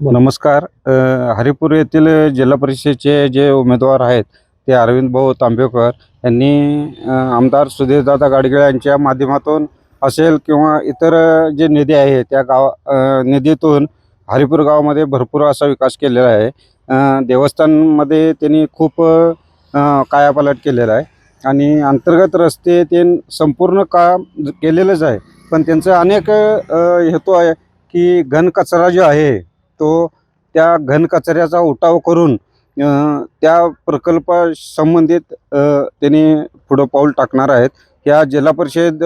नमस्कार. हरिपूर येथील जिल्हा परिषदेचे जे उमेदवार आहेत ते अरविंद भाऊ तांबेकर यांनी आमदार सुधीरदादा गाडगिळ यांच्या माध्यमातून असेल किंवा इतर जे निधी आहे त्या गाव निधीतून हरिपूर गावामध्ये भरपूर असा विकास केलेला आहे. देवस्थानमध्ये त्यांनी खूप कायापालट केलेला आहे. आणि अंतर्गत रस्ते ते संपूर्ण काम केलेलंच आहे. पण त्यांचं अनेक हेतू आहे की घनकचरा जो आहे तो त्या घनकचऱ्याचा उठाव करून त्या प्रकल्पासंबंधित त्यांनी पुढं पाऊल टाकणार आहेत. या जिल्हा परिषद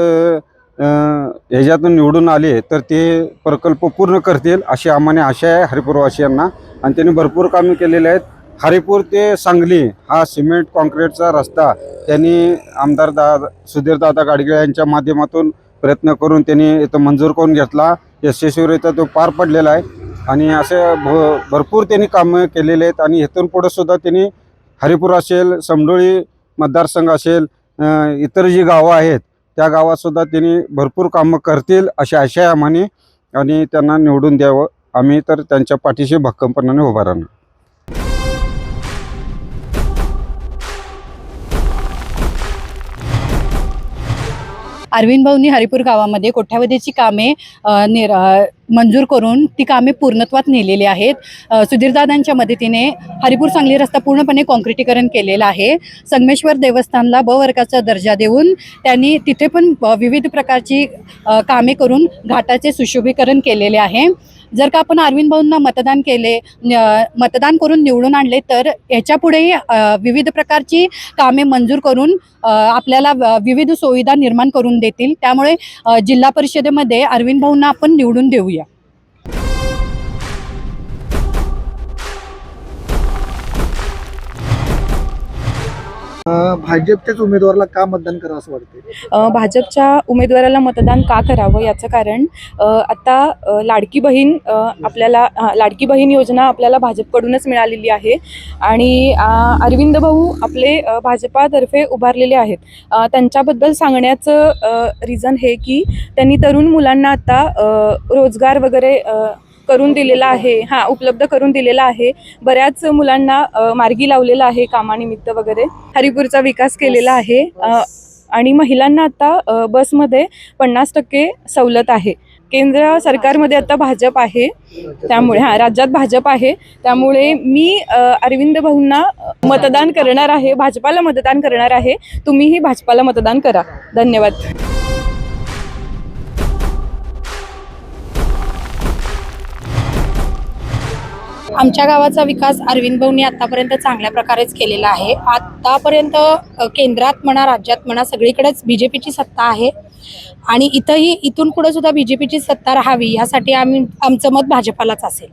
ह्याच्यातून निवडून आले तर ते प्रकल्प पूर्ण करतील अशी आम्हाला आशा आहे हरिपूरवासियांना. आणि त्यांनी भरपूर कामे केलेले आहेत. हरिपूर ते सांगली हा सिमेंट कॉन्क्रीटचा रस्ता त्यांनी आमदार दा सुधीरदादा गाडगे यांच्या माध्यमातून प्रयत्न करून त्यांनी इथं मंजूर करून घेतला. यशस्वीरित्या तो पार पडलेला आहे. आणि असे भ भरपूर त्यांनी कामं केलेले आहेत. आणि इथून पुढं सुद्धा त्यांनी हरिपूर असेल समडोळी मतदारसंघ असेल इतर जी गावं आहेत त्या गावातसुद्धा त्यांनी भरपूर कामं करतील अशी आशा आहे आम्हाने. आणि त्यांना निवडून द्यावं. आम्ही तर त्यांच्या पाठीशी भक्कमपणाने उभा राहणार. अरविंद भाऊंनी हरिपूर गावामध्ये कोट्यावधीची कामे निर मंजूर करून ती कामे पूर्णत्वात नेलेली आहेत. सुधीरदादांच्या मदतीने हरिपूर सांगली रस्ता पूर्णपणे कॉन्क्रिटीकरण केलेला आहे. संगमेश्वर देवस्थानला ब वर्गाचा दर्जा देऊन त्यांनी तिथे पण विविध प्रकारची कामे करून घाटाचे सुशोभीकरण केलेले आहे. जर का आपण अरविंद भाऊंना मतदान केले मतदान करून निवडून आणले तर याच्यापुढेही विविध प्रकारची कामे मंजूर करून आपल्याला विविध सुविधा निर्माण करून देतील. त्यामुळे जिल्हा परिषदेमध्ये अरविंद भाऊंना आपण निवडून देऊया. भाजपच्याच उमेदवाराला का मतदान करावं असं वाटते भाजपच्या उमेदवाराला मतदान का करावं याचं कारण आता लाडकी बहीण आपल्याला लाडकी बहीण योजना आपल्याला भाजपकडूनच मिळालेली आहे आणि अरविंद भाऊ आपले भाजपातर्फे उभारलेले आहेत. त्यांच्याबद्दल सांगण्याचं रिझन हे की त्यांनी तरुण मुलांना आता रोजगार वगैरे करून दिलेला आहे. हां उपलब्ध करून दिलेला आहे. बऱ्याच मुलांना मार्गी लावलेला आहे कामानिमित्त वगैरे. हरिपूरचा विकास केलेला आहे. आणि महिलांना आता बसमध्ये पन्नास टक्के सवलत आहे. केंद्र सरकारमध्ये आता भाजप आहे. त्यामुळे हां राज्यात भाजप आहे. त्यामुळे मी अरविंद भाऊंना मतदान करणार आहे. भाजपाला मतदान करणार आहे. तुम्हीही भाजपाला मतदान करा. धन्यवाद. आमच्या गावाचा विकास अरविंद भाऊंनी आतापर्यंत चांगल्या प्रकारेच केलेला आहे. आतापर्यंत केंद्रात म्हणा राज्यात म्हणा सगळीकडेच बी जे पीची सत्ता आहे. आणि इथंही इथून पुढे सुद्धा बी जे पीची सत्ता राहावी यासाठी आम्ही आमचं मत भाजपालाच असेल.